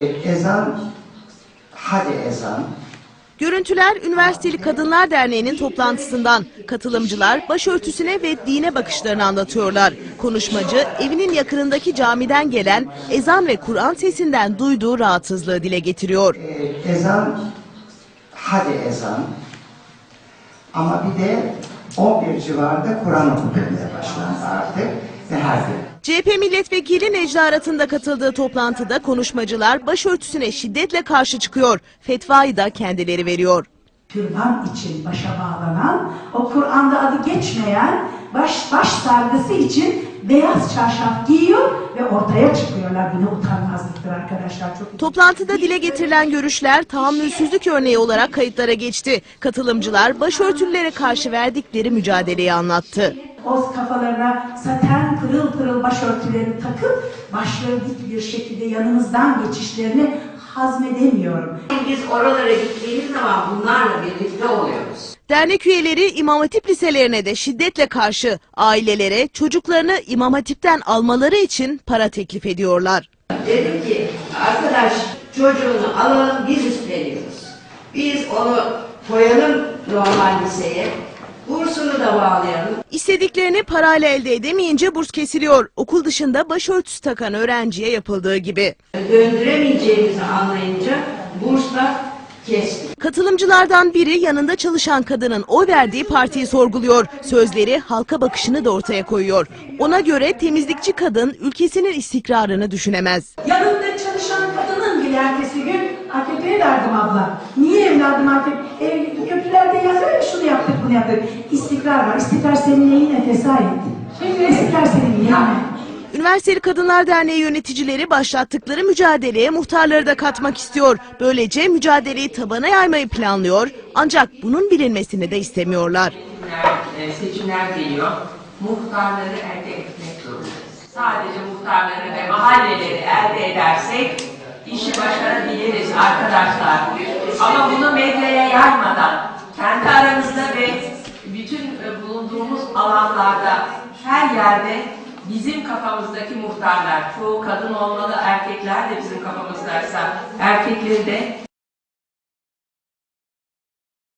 Ezan, hadi ezan. Görüntüler Üniversiteli Kadınlar Derneği'nin toplantısından. Katılımcılar başörtüsüne ve dine bakışlarını anlatıyorlar. Konuşmacı evinin yakınındaki camiden gelen ezan ve Kur'an sesinden duyduğu rahatsızlığı dile getiriyor. Ee, ezan, hadi ezan. Ama bir de 11 civarında Kur'an okunmaya başlandı artık ve. CHP milletvekili Necla Arat'ın da katıldığı toplantıda konuşmacılar başörtüsüne şiddetle karşı çıkıyor. Fetvayı da kendileri veriyor. türban için başa bağlanan, o Kur'an'da adı geçmeyen baş, baş sargısı için beyaz çarşaf giyiyor ve ortaya çıkıyorlar. Bu ne utanmazlıktır arkadaşlar. Çok Toplantıda dile getirilen görüşler tahammülsüzlük örneği olarak kayıtlara geçti. Katılımcılar başörtülülere karşı verdikleri mücadeleyi anlattı. Oz kafalarına saten pırıl pırıl başörtülerini takıp başları dik bir şekilde yanımızdan geçişlerini hazmedemiyorum. Biz oralara gittiğimiz zaman bunlarla birlikte oluyoruz. Dernek üyeleri İmam Hatip liselerine de şiddetle karşı ailelere çocuklarını İmam Hatip'ten almaları için para teklif ediyorlar. Dedim ki arkadaş çocuğunu alalım biz üstleniyoruz. Biz onu koyalım normal liseye. Da bağlayalım. İstediklerini parayla elde edemeyince burs kesiliyor. Okul dışında başörtüsü takan öğrenciye yapıldığı gibi. Döndüremeyeceğimizi anlayınca bursla kestik. Katılımcılardan biri yanında çalışan kadının oy verdiği partiyi sorguluyor. Sözleri halka bakışını da ortaya koyuyor. Ona göre temizlikçi kadın ülkesinin istikrarını düşünemez. Yanımda çalışan kadının bile ertesi gün AKP'ye verdim abla. Niye evladım AKP? E, köprülerde yazıyor ya şunu yaptık bunu yaptık. İstikrar var. İstikrar senin neyine fesayet? İstikrar senin neyine? Üniversiteli Kadınlar Derneği yöneticileri başlattıkları mücadeleye muhtarları da katmak istiyor. Böylece mücadeleyi tabana yaymayı planlıyor ancak bunun bilinmesini de istemiyorlar. seçimler, e, seçimler geliyor. Muhtarları elde etmek zorundayız. Sadece muhtarları ve mahalleleri elde edersek işi başarabiliriz arkadaşlar. Ama bunu medyaya yaymadan kendi aramızda ve bütün e, bulunduğumuz alanlarda her yerde bizim kafamızdaki muhtarlar, çoğu kadın olmalı, erkekler de bizim kafamızdaysa erkekleri de